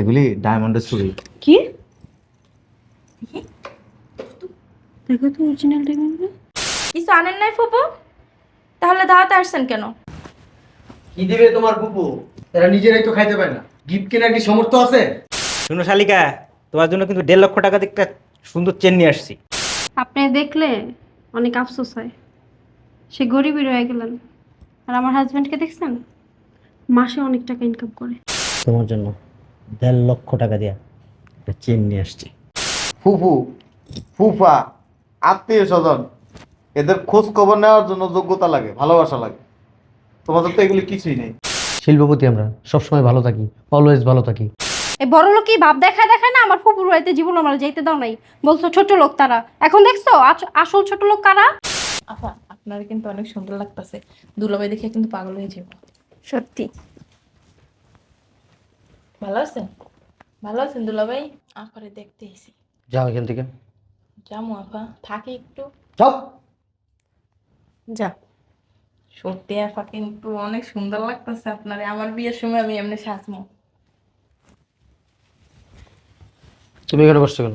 এগুলি ডায়মন্ডের চুড়ি কি? দেখো তো অরিজিনাল ডায়মন্ড কিছু আনেন নাই ফুপু? তাহলে দাওয়াতে আসছেন কেন? কি দিবে তোমার পুপু এরা নিজেরাই তো খাইতে পারে না। গিফট কেনার কি সামর্থ্য আছে? শুনো শালিকা তোমার জন্য কিন্তু দেড় লক্ষ টাকা দিয়ে একটা সুন্দর চেন নিয়ে আসছি। আপনি দেখলে অনেক আফসোস হয়। সে গরিবই রয়ে গেলেন। আর আমার হাজব্যান্ডকে দেখছেন? মাসে অনেক টাকা ইনকাম করে। তোমার জন্য। দেড় লক্ষ টাকা দিয়া একটা চেন নিয়ে আসছি। ফুফু ফুফা আত্মীয় স্বজন এদের খোঁজ খবর নেওয়ার জন্য যোগ্যতা লাগে ভালোবাসা লাগে। তোমাদের তো এগুলি কিছুই নেই। শিল্পপতি আমরা সবসময় ভালো থাকি অলওয়েজ ভালো থাকি। এই বড় লোকই ভাব দেখায় দেখায় না আমার ফুপুর বাড়িতে জীবন আমার যাইতে দাও নাই। বলছো ছোট লোক তারা। এখন দেখছ আস- আসল ছোট লোক কারা? আফা আপনার কিন্তু অনেক সুন্দর লাগতেছে। দুলাভাই দেখে কিন্তু পাগল হয়ে যাব। সত্যি। ভালো আছেন? ভালো আছেন দুলাভাই? আফারে দেখতে এসি যাও এখান থেকে। জামু আফা থাকে একটু। সব যা। সত্যি আফা কিন্তু অনেক সুন্দর লাগতেছে আপনারে। আমার বিয়ের সময় আমি এমনি সাজমু। তুমি এখানে বসছো কেন?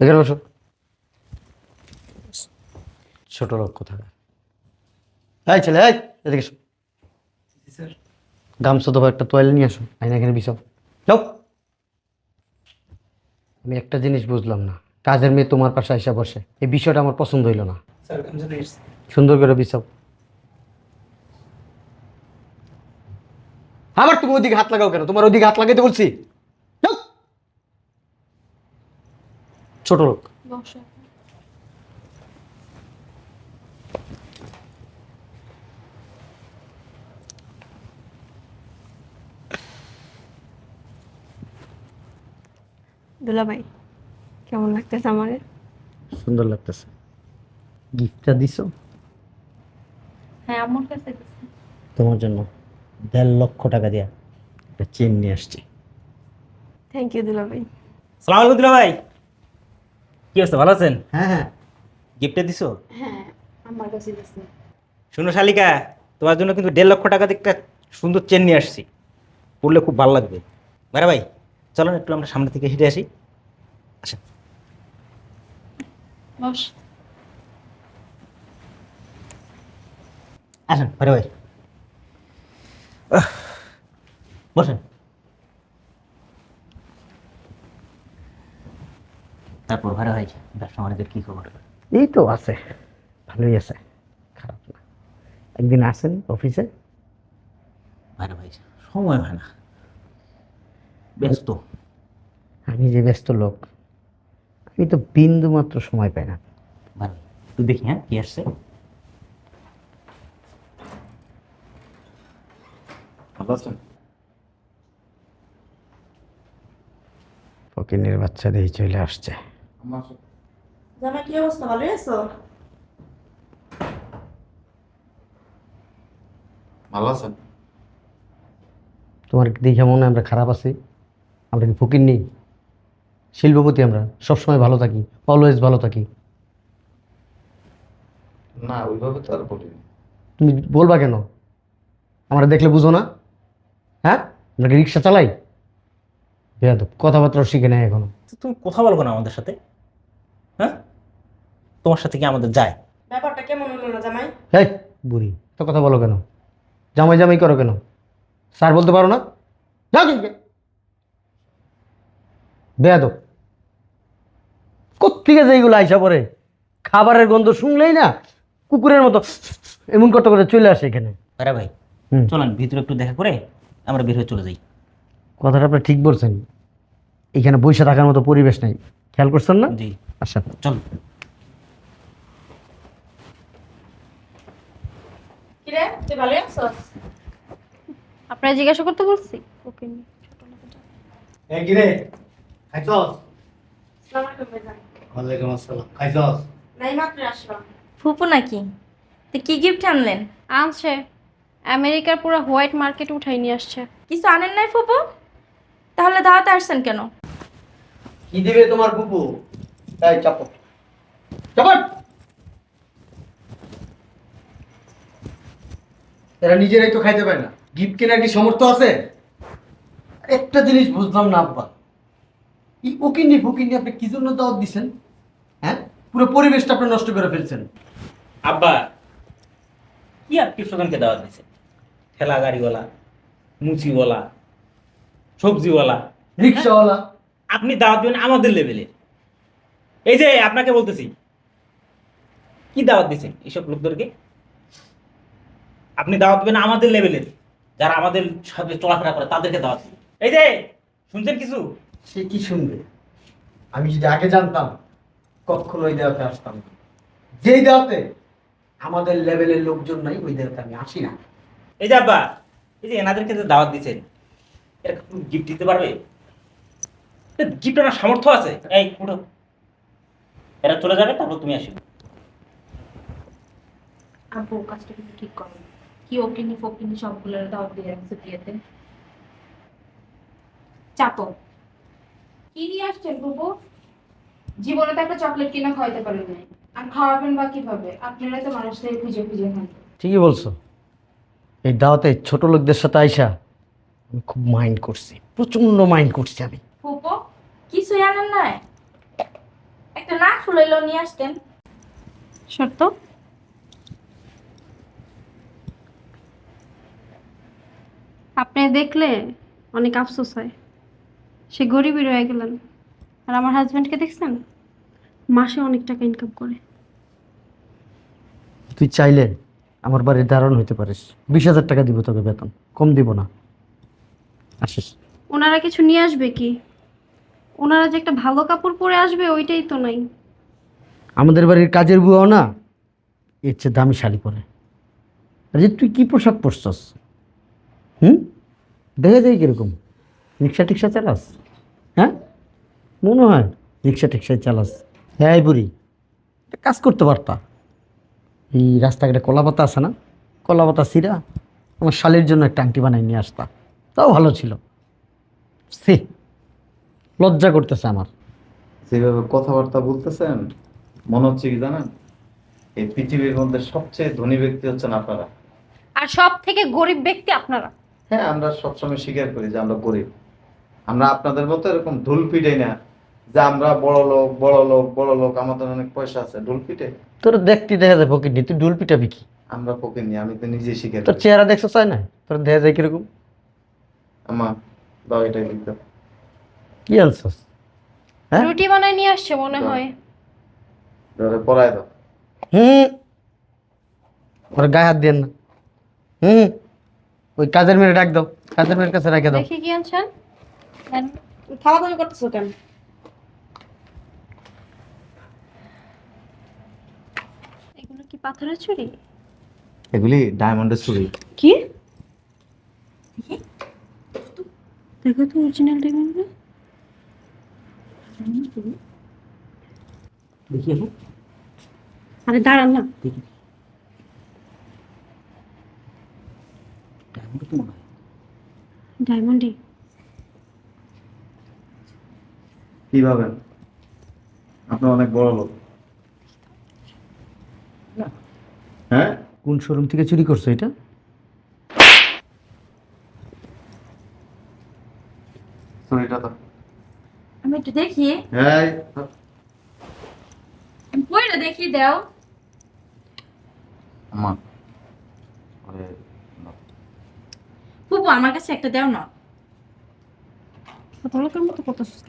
এখানে বসো। ছোট লোক কোথায় এই ছেলে এই এদিকে গামছা দেবো একটা তোয়াল নিয়ে আসো আইনা এখানে বিছাও। যাও। আমি একটা জিনিস বুঝলাম না কাজের মেয়ে তোমার পাশে এসে বসে এই বিষয়টা আমার পছন্দ হইল না। সুন্দর করে বিছাও। আবার তুমি ওদিকে হাত লাগাও কেন? তোমার ওদিকে হাত লাগাইতে বলছি। ছোট লোক। দুলাভাই কেমন লাগতেছে আমার? সুন্দর লাগতেছে। গিফটটা দিছো? হ্যাঁ আমার কাছে দিছে। তোমার জন্য দেড় লক্ষ টাকা দিয়া একটা চেন নিয়ে আসছি। থ্যাংক ইউ দুলাভাই। সালাম আলাইকুম দুলা ভাই কি অবস্থা ভালো আছেন? হ্যাঁ হ্যাঁ। গিফটটা দিছো? হ্যাঁ আমার কাছে দিছে। শুনো শালিকা তোমার জন্য কিন্তু দেড় লক্ষ টাকা দিয়ে একটা সুন্দর চেন নিয়ে আসছি। পড়লে খুব ভালো লাগবে। ভাইরা ভাই চলো না একটু আমরা সামনে থেকে হেঁটে আসি। আচ্ছা বস। আসেন ভাইরা ভাই আহ, বসেন। তারপর ভাড়া হয়েছে ব্যবসা বাণিজ্যের কী খবর? এই তো আছে ভালোই আছে খারাপ না। একদিন আসেন অফিসে। ভাড়া ভাই সময় হয় না। ব্যস্ত। আমি যে ব্যস্ত লোক আমি তো বিন্দু মাত্র সময় পাই না। ভালো তুই দেখি হ্যাঁ কি আসছে? ভালো আছেন ফকিনের বাচ্চা দিয়ে চলে আসছে। জামা কি অবস্থা? ভালো আছো? ভালো আছেন? তোমার কি দেখে মনে হয় আমরা খারাপ আছি? আমরা কি ফকির নেই শিল্পপতি আমরা সবসময় ভালো থাকি অলওয়েজ ভালো থাকি। না ওইভাবে তো আর বলিনি। তুমি বলবা কেন? আমরা দেখলে বুঝো না? হ্যাঁ? আমরা কি রিক্সা চালাই? বেয়াদব কথাবার্তা শিখে নেয় এখনও। তুমি কথা বলব না আমাদের সাথে? হ্যাঁ? তোমার সাথে কি আমাদের যায়? ব্যাপারটা কেমন হলো না জামাই? এই বুড়ি তো কথা বলো কেন? জামাই জামাই করো কেন? স্যার বলতে পারো না? যাও কিন্তু। বেয়াদব। কোথেকে যে এইগুলো আইসা পরে খাবারের গন্ধ শুনলেই না কুকুরের মতো এমন করতে করে চলে আসে এখানে। আরে ভাই হুম। চলেন ভিতরে একটু দেখা করে আমরা বের হয়ে চলে যাই। কথাটা আপনি ঠিক বলছেন। এখানে বসে থাকার মতো পরিবেশ নাই। খেয়াল করছেন না? জি। আচ্ছা। চল। কিরে তুই ভালো আছস? আপনারা জিজ্ঞাসা করতে বলছি? ওকে এই কিরে? খাইছস আসসালামু আলাইকুম ভাইজান ওয়ালাইকুম আসসালাম। খাইছস নাই মাত্র আসলাম ফুপু নাকি? তো কি গিফট আনলেন? আনছে। আমেরিকার পুরো হোয়াইট মার্কেট উঠাই নিয়ে আসছে। কিছু আনেন নাই ফুপু? তাহলে দাওয়াতে আসছেন কেন? কি দিবে তোমার পুপু এই চাপো চাপট! এরা নিজেরাই তো খাইতে পারে না। গিফট কেনার কি সামর্থ্য আছে? একটা জিনিস বুঝলাম না আব্বা। এই উকিন্নি ফুকিন্নি আপনি কি জন্য দাওয়াত দিছেন? পুরো পরিবেশটা আপনি নষ্ট করে ফেলছেন। আব্বা কি আত্মীয় স্বজনকে দাওয়াত দিছে? ঠেলা গাড়িওয়ালা মুচিওয়ালা সবজিওয়ালা রিক্সাওয়ালা। আপনি দাওয়াত দেবেন আমাদের লেভেলে এই যে আপনাকে বলতেছি কি দাওয়াত দিচ্ছেন এইসব লোকদেরকে? আপনি দাওয়াত দেবেন আমাদের লেভেলের যারা আমাদের সাথে চলাফেরা করে তাদেরকে দাওয়াত দিন এই যে শুনছেন কিছু? সে কি শুনবে? আমি যদি আগে জানতাম কখনো ওই দেওয়াতে আসতাম না। যেই দেওয়াতে আমাদের লেভেলের লোকজন নাই ওই দেওয়াতে আমি আসি না। এই যে আব্বা এই যে এনাদেরকে যে দাওয়াত দিচ্ছেন এরা গিফট দিতে পারবে? গিফট আনার সামর্থ্য আছে? এই উঠো। এরা চলে যাবে তারপর তুমি আসবে। আব্বু কাজটা কিন্তু ঠিক করো। কি ওকিনি ফকিনি সবগুলোর দাওয়াত দিয়ে রাখছে বিয়েতে? চাপো। কি নিয়ে আসছেন বুবু? জীবনে তো একটা চকলেট কিনা খাওয়াইতে পারেন নাই। আর খাওয়াবেন বা কীভাবে? আপনারা তো মানুষদের খুঁজে খুঁজে খান। ঠিকই বলছো। এই দাওয়াতে ছোট লোকদের সাথে আইসা আমি খুব মাইন্ড করছি প্রচণ্ড মাইন্ড করছি আমি। ফুপো কিছুই আনেন নাই। একটা নাক ফুলাইলো নিয়ে আসতেন। শর্ত? আপনি দেখলে অনেক আফসোস হয়। সে গরিবই রয়ে গেলেন। আর আমার হাজব্যান্ডকে দেখছেন? মাসে অনেক টাকা ইনকাম করে। তুই চাইলে আমার বাড়ির দারণ হইতে পারিস। বিশ হাজার টাকা দিব তোকে বেতন। কম দিব না। আসিস। ওনারা কিছু নিয়ে আসবে কি? ওনারা যে একটা ভালো কাপড় পরে আসবে ওইটাই তো নাই। আমাদের বাড়ির কাজের বুয়াও না এর চেয়ে দামি শাড়ি পরে। আরে তুই কি পোশাক পরছস? হুম? দেখা যায় কীরকম। রিক্সা টিক্সা চালাস? হ্যাঁ? মনে হয় রিক্সা টিক্সায় চালাস। হ্যাঁ এই বুড়ি একটা কাজ করতে পারতা। এই রাস্তাঘাটে কলা পাতা আছে না? কলা পাতা সিরা আমার শালির জন্য একটা আংটি বানাই নিয়ে আসতা। তাও ভালো ছিল। সে লজ্জা করতেছে আমার। যেভাবে কথাবার্তা বলতেছেন মনে হচ্ছে কি জানেন? এই পৃথিবীর মধ্যে সবচেয়ে ধনী ব্যক্তি হচ্ছেন আপনারা। আর সব থেকে গরিব ব্যক্তি আপনারা। হ্যাঁ আমরা সবসময় স্বীকার করি যে আমরা গরিব। আমরা আপনাদের মতো এরকম ঢোল পিটাই না। যে আমরা বড় লোক বড় লোক বড় লোক আমাদের অনেক পয়সা আছে। ঢোল পিটে? তোর দেখতে দেখা যায় ফকির তুই ডুল পিটাবি কি? আমরা পকে নি আমি তো নিজে স্বীকার তোর চেহারা দেখছ চাই না? তোর দেখা যায় কীরকম? আমা দাও এটাই দিতে কি আনছস? হ্যাঁ? রুটি বানায় নিয়ে আসছে মনে হয়। ধরে পড়ায় দাও। হুম। ওর গায়ে হাত দেন না। হুম। ওই কাজের মেয়ে ডাক দাও কাজের মেয়ের কাছে রেখে দাও। দেখি কি আনছেন। খাওয়া করতেছো কেন এগুলো কি পাথরের চুড়ি? এগুলি ডায়মন্ডের চুড়ি। কি? দেখো তো অরিজিনাল ডায়মন্ড দেখি এখন। আরে দাঁড়ান না। দেখি। ডায়মন্ডই কি ভাবেন? আপনি অনেক বড় লোক হ্যাঁ? কোন শোরুম থেকে চুরি করছ এটা? তো আমি একটু দেখি। বইটা দেখি দাও। ফুপু আমার কাছে একটা দাও না। কত লোকের মতো কত সুস্থ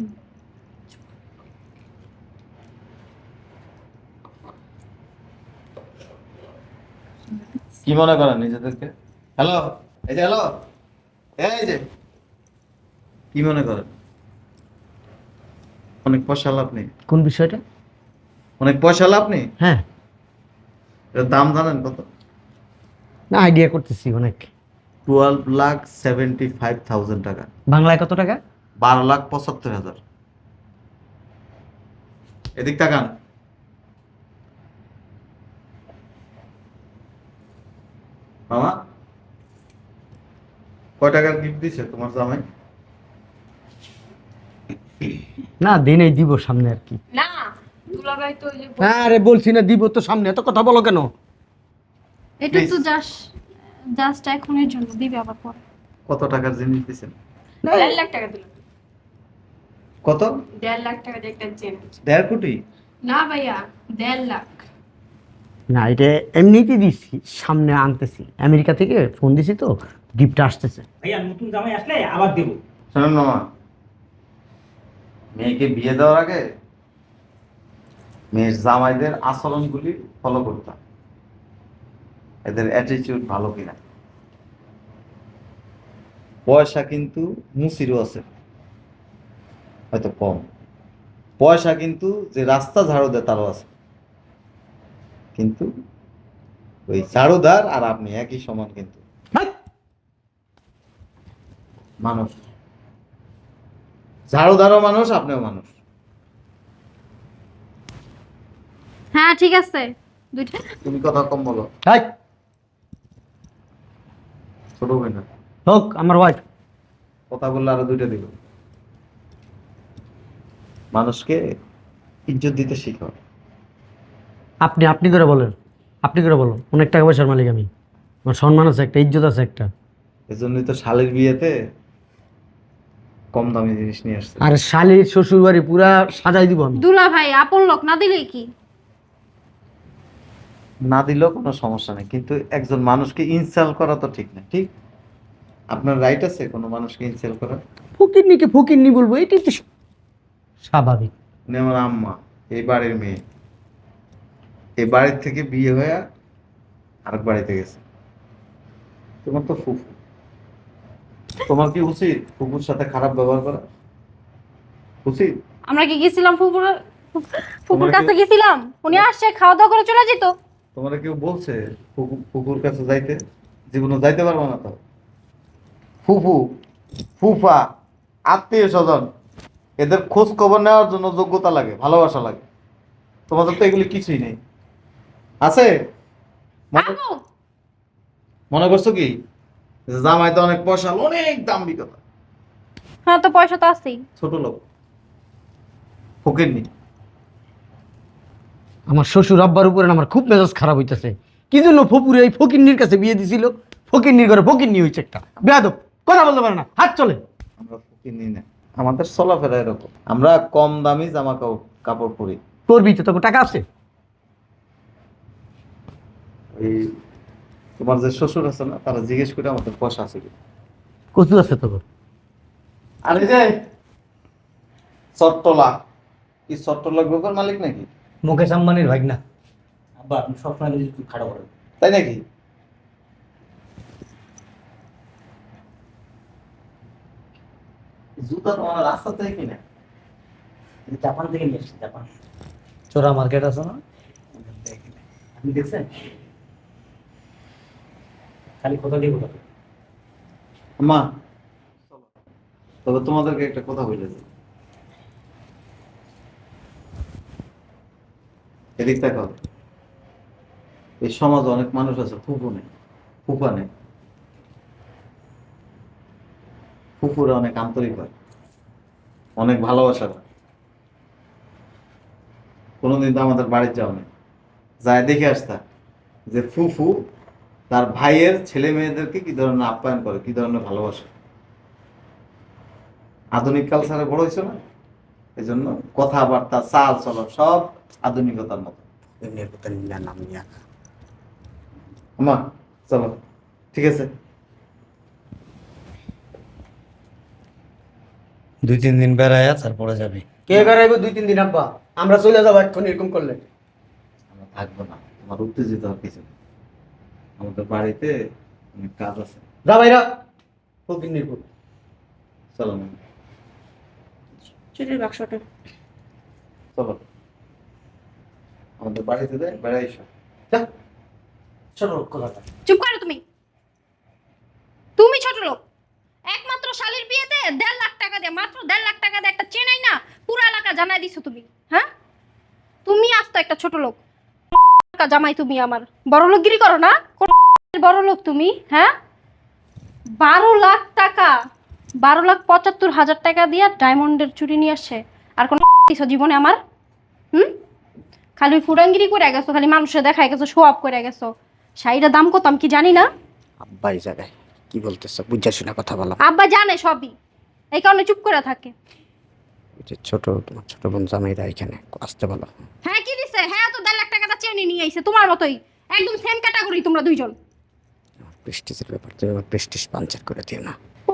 কি মনে করেন নিজেদেরকে? হ্যালো এই যে হ্যালো এই যে। কি মনে করেন? অনেক পয়সা লাভ নেই। কোন বিষয়টা? অনেক পয়সা লাভ নেই? হ্যাঁ। এর দাম জানেন কত? না আইডিয়া করতেছি অনেক। Twelve lakh seventy five thousand টাকা। বাংলায় কত টাকা? বারো লাখ পঁচাত্তর হাজার। এদিক তাকান। মামা? কয় টাকার গিফট দিছে তোমার জামাই? না দিনেই দিব সামনে আর কি। না দুলাভাই তো আরে বলছি না দিব তো সামনে এত কথা বলো কেন? এটা তো. জাস্ট জাস্ট এখনের জন্য দিবে আবার পরে। কত টাকার জিনিস দিছেন দেড় লাখ টাকা দিল। কত? দেড় লাখ টাকা দিয়ে একটা চেন দেড় কোটি? না ভাইয়া দেড় লাখ। না এটা এমনিতেই দিচ্ছি সামনে আনতেছি। আমেরিকা থেকে ফোন দিছি তো গিফট আসতেছে। ভাইয়া নতুন জামাই আসলে আবার দেবো। শোনেন মামা মেয়েকে বিয়ে দেওয়ার আগে মেয়ের জামাইদের আচরণগুলি ফলো করতাম। এদের অ্যাটিটিউড ভালো কিনা। পয়সা কিন্তু মুসিরও আছে হয়তো কম। পয়সা কিন্তু যে রাস্তা ঝাড়ু দেয় তারও আছে। কিন্তু ওই ঝাড়ুদার আর আপনি একই সমান কিন্তু। মানুষ। ঝাড়ুদারও মানুষ আপনিও মানুষ। হ্যাঁ ঠিক আছে। দুইটা? তুমি কথা কম বলো। হাই! ছোট বোন না। হোক আমার ওয়াইফ কথা বললে আরও দুইটা দিব মানুষকে ইজ্জত দিতে শিখো আপনি আপনি করে বলেন। আপনি করে বলো অনেক টাকা পয়সার মালিক আমি। আমার সম্মান আছে একটা ইজ্জত আছে একটা। এজন্যই তো শালের বিয়েতে কম দামি জিনিস নিয়ে আসছে। আর শালির শ্বশুর বাড়ি পুরা সাজাই দিব আমি। দুলা ভাই আপন লোক না দিলে কি? না দিলেও কোনো সমস্যা নেই কিন্তু একজন মানুষকে ইনসাল্ট করা তো ঠিক না ঠিক? আপনার রাইট আছে কোনো মানুষকে ইনসাল্ট করা? ফকিরনিকে ফকিরনি বলব এটাই তো স্বাভাবিক। উনি আমার আম্মা এই বাড়ির মেয়ে। এই বাড়ির থেকে বিয়ে হয়ে আরেক বাড়িতে গেছে। তোমার তো ফুফু। তোমার কি উচিত ফুফুর সাথে খারাপ ব্যবহার করা? উচিত? আমরা কি গেছিলাম ফুপুর ফুপুর কাছে গেছিলাম? উনি আসছে খাওয়া দাওয়া করে চলে যেত। তোমার কেউ বলছে ফুফু- ফুফুর কাছে যাইতে? জীবনে যাইতে পারব না তো। ফুফু ফুফা আত্মীয় স্বজন এদের খোঁজ খবর নেওয়ার জন্য যোগ্যতা লাগে ভালোবাসা লাগে। তোমাদের তো এগুলি কিছুই নেই। আছে? মনে- করছ কি? যে জামাইতে অনেক পয়সা অনেক দাম্ভিকতা হ্যাঁ তো পয়সা তো আছেই। ছোট লোক। ফকির নি আমার শ্বশুর আব্বার উপরে আমার খুব মেজাজ খারাপ হইতেছে। কি জন্য ফপুরে এই ফকিরনির কাছে বিয়ে দিছিল? ফকিরনির ঘরে ফকিরনি হয়েছে একটা। বেয়াদব কথা বলতে পারে না হাত চলে। আমরা ফকির নি আমাদের চলাফেরা এরকম। আমরা কম দামি জামা কাপড় কাপড় পরি। করবি তো তোকে টাকা আছে? এই তোমার যে শ্বশুর আছে না তারা জিজ্ঞেস করে আমাদের পয়সা আছে কি কচু আছে তোকে আরে যে চট্টলা কি চট্টলা গ্রুপের মালিক নাকি? মুকেশ আম্বানির ভাই না আব্বা আপনি সবসময় নিজে একটু খাড়া করেন। তাই নাকি? জুতা তোমার রাস্তা থেকে কিনে। এই জাপান থেকে নিয়ে এসেছি জাপান। চোরা মার্কেট আছে না? আপনি দেখছেন? খালি কথা দিয়ে কথা মা তবে তোমাদেরকে একটা কথা এদিক দেখো এই অনেক মানুষ আছে, ফুফু নেই, ফুফা নেই। ফুফুরা অনেক আন্তরিক হয়, অনেক ভালোবাসা কোনোদিন তো আমাদের বাড়ির যাও নেই। যায় দেখে আসতা যে ফুফু তার ভাইয়ের ছেলে মেয়েদেরকে কি ধরনের আপ্যায়ন করে কি ধরনের ভালোবাসে? আধুনিক কালচারে বড় হয়েছে না? এই জন্য কথাবার্তা চাল চলন সব আধুনিকতার মতো। আমা চলো ঠিক আছে। দুই তিন দিন বেড়ায় তারপরে যাবি। কে বেড়াইবো দুই তিন দিন আব্বা? আমরা চলে যাব এক্ষুনি এরকম করলে। আমরা থাকব না তোমার উত্তেজিত হওয়ার কিছু নেই। আমাদের বাড়িতে অনেক কাজ আছে। যা ভাইরা ফকিরনির পুত। চলো চুরির বাক্সটা। চলো। আমাদের বাড়িতে দেয় বেড়াই এসো। যা। ছোট কথাটা। চুপ করো তুমি। তুমি ছোট লোক। একমাত্র শালির বিয়েতে দেড় লাখ টাকা দিয়ে মাত্র দেড় লাখ টাকা দিয়ে একটা চেনাই না পুরো এলাকা জানাই দিছো তুমি হ্যাঁ? তুমি আসতো একটা ছোট লোক। জামাই তুমি আমার। বড় লোকগিরি করো না। কোন বড় লোক তুমি হ্যাঁ? বারো লাখ টাকা বারো লাখ পঁচাত্তর হাজার টাকা দিয়ে ডায়মন্ডের চুরি নিয়ে আসছে। আর কোন জীবনে আমার? হুম? খালি ফুরাঙ্গিরি করে গেছো খালি মানুষে দেখাই গেছো শো আপ করে গেছো। শাড়িটার দাম কত আমি কি জানি না? আব্বা এই জায়গায় কি বলতেছ বুঝা শোনা কথা বলা। আব্বা জানে সবই। এই কারণে চুপ করে থাকে। ছোট ছোট বোন জামাইরা এখানে আসতে বলো। হ্যাঁ টাকাটা নিয়ে আইছে তোমার মতোই। একদম সেম ক্যাটাগরি তোমরা দুইজন। প্রেস্টিজের ব্যাপার তুমি আমার প্রেস্টিজ পাঞ্চার করে দিও না।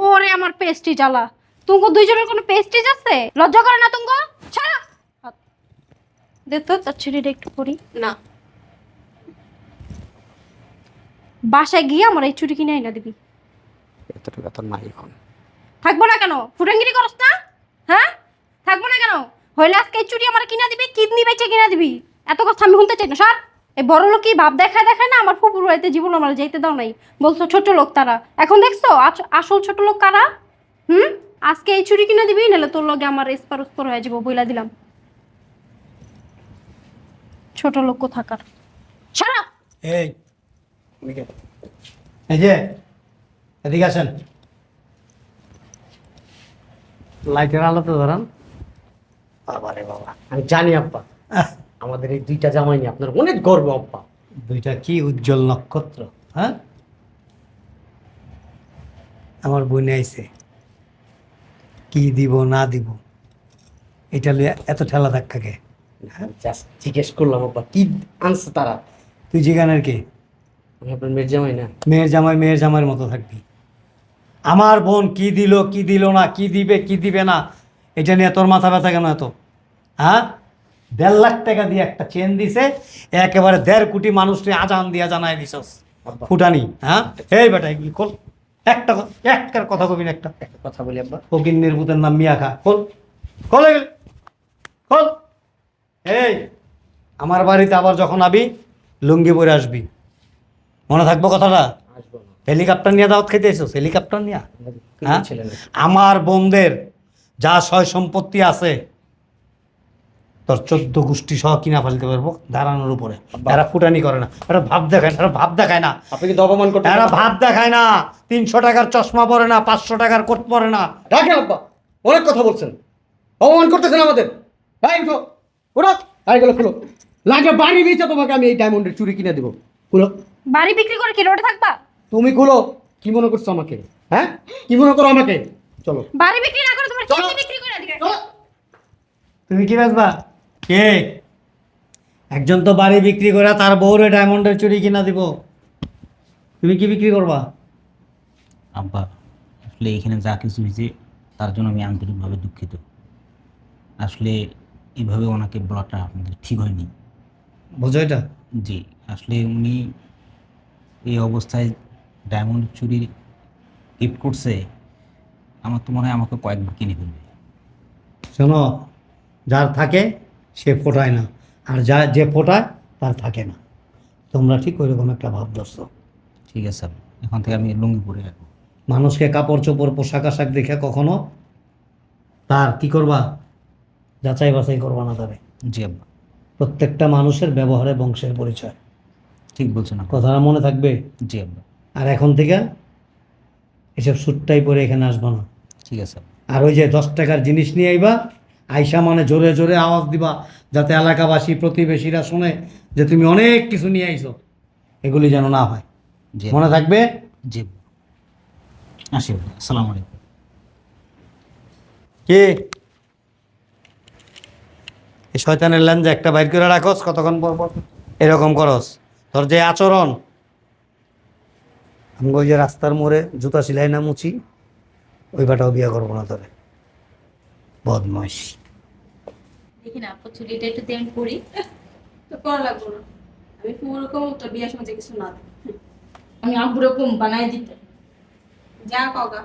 ওরে আমার পেস্টি জ্বালা তুমগো দুইজনের কোনো পেস্টিজ আছে? লজ্জা করে না তুমগো ছাড়া। দে তো তার ছেলেটা একটু করি না। বাসায় গিয়ে আমার এই চুরি কিনে এনে দিবি। এতটুকু তো নাই এখন থাকব না কেন? ফুটাঙ্গিরি করস না? হ্যাঁ? থাকব না কেন? হইলে আজকে এই চুরি আমার কিনা দিবি কিডনি বেচে কিনা দিবি। এত কথা আমি শুনতে চাই না সর। এই বড় লোক কি ভাব দেখায় দেখায় না আমার ফুপুর বাড়িতে জীবন আমার যাইতে দাও নাই। বলছো ছোট লোক তারা। এখন দেখছ আসল ছোট লোক কারা? হুম? আজকে এই ছুরি কিনে দিবি নাহলে তোর লগে আমার এসপার উস্পার হয়ে যাব বইলা দিলাম। ছোট লোক থাকার সারা। এই এই যে এদিকে আসেন। লাইটের আলোতে ধরান। বাবা রে বাবা আমি জানি আব্বা। আহ, আমাদের এই দুইটা জামাই নিয়ে আপনার অনেক গর্ব আব্বা। দুইটা কি উজ্জ্বল নক্ষত্র হ্যাঁ? আমার বোনে আইছে কি দিব না দিব এটা লিয়ে এত ঠেলা ধাক্কাকে জাস্ট জিজ্ঞেস করলাম আব্বা কি আনছে তারা? তুই জিগানের কে? আমি আপনার মেয়ের জামাই না। মেয়ের জামাই মেয়ের জামাইয়ের মতো থাকবি। আমার বোন কি দিল কি দিল না কি দিবে কি দিবে না এটা নিয়ে তোর মাথা ব্যথা কেন এত? হ্যাঁ? দেড় লাখ টাকা দিয়ে একটা চেন দিছে একেবারে দেড় কোটি মানুষকে আজান দিয়া জানাই দিছস আব্বা। ফুটানি হ্যাঁ? এই বেটা এগুলি খোল। একটা একটার কথা কবি একটা। কথা বলি আব্বা। ফকির নির্বুতের নাম মিয়া খা। খোল। খোল এগুলি। খোল। এই আমার বাড়িতে আবার যখন আবি লুঙ্গি পরে আসবি। মনে থাকব কথাটা? হেলিকপ্টার নিয়ে দাওয়াত খেতে এসো হেলিকপ্টার নিয়ে? হ্যাঁ? আমার বোনদের যা সয় সম্পত্তি আছে তোর চোদ্দ গোষ্ঠী সহ কিনা ফেলতে পারব দাঁড়ানোর উপরে। এরা ফুটানি করে না। এরা ভাব দেখায় না ভাব দেখায় না। আপনি কিন্তু অপমান করতে এরা ভাব দেখায় না। তিনশো টাকার চশমা পরে না পাঁচশো টাকার কোট পরে না। রাখেন আব্বা অনেক কথা বলছেন। অপমান করতেছেন আমাদের। তাই তো ওরা তাই গেলো খুলো। লাগে বাড়ি দিয়েছে তোমাকে আমি এই ডায়মন্ডের চুরি কিনে দেবো। খুলো। বাড়ি বিক্রি করে কি রোডে থাকবা? তুমি খুলো কি মনে করছ আমাকে? হ্যাঁ? কি মনে করো আমাকে? চলো। বাড়ি বিক্রি না করে তোমার চলো। বিক্রি করে দিবে। তুমি কি বেচবা? কে? একজন তো বাড়ি বিক্রি করে তার বউরে ডায়মন্ডের চুরি কিনা দিব। তুমি কি বিক্রি করবা? আব্বা আসলে এখানে যা কিছু হয়েছে তার জন্য আমি আন্তরিকভাবে দুঃখিত। আসলে এইভাবে ওনাকে বলাটা আপনাদের ঠিক হয়নি। বোঝো এটা? জি আসলে উনি এই অবস্থায় ডায়মন্ড চুরি গিফট করছে আমার তো মনে হয় আমাকে কয়েকবার কিনে ফেলবে। শোনো যার থাকে সে ফোটায় না। আর যা যে ফোটায় তার থাকে না। তোমরা ঠিক ওইরকম একটা ভাব ধরছো। ঠিক আছে আব্বা। এখন থেকে আমি লুঙ্গি পরে রাখব। মানুষকে কাপড় চোপড় পোশাক আশাক দেখে কখনো তার কি করবা? যাচাই বাছাই করবা না তবে জি আব্বা। প্রত্যেকটা মানুষের ব্যবহারে বংশের পরিচয়। ঠিক বলছেন কথাটা মনে থাকবে? জি আব্বা। আর এখন থেকে এসব সুটটাই পরে এখানে আসব না। ঠিক আছে আর ওই যে দশ টাকার জিনিস নিয়ে আইবা আইসা মানে জোরে জোরে আওয়াজ দিবা যাতে এলাকাবাসী প্রতিবেশীরা শুনে যে তুমি অনেক কিছু নিয়ে আইছো। এগুলি যেন না হয়। মনে থাকবে? জি। আসি। আসসালামু আলাইকুম। কি? এই শয়তানের লেন্সে একটা বাইর করে রাখস কতক্ষণ পর পর এরকম করস। তোর যে আচরণ। আমি ওই যে রাস্তার মোড়ে জুতা সিলাই না মুছি ওই বাটাও বিয়া করব না তোরে। বদমাইশ দেখি না আপু চুরিটা একটু আমি পড়ি তো করা লাগবো না। আমি পুরো তো বিয়ের সময় কিছু না। আমি আব্বুরকম বানাই দিতে। যা কগা।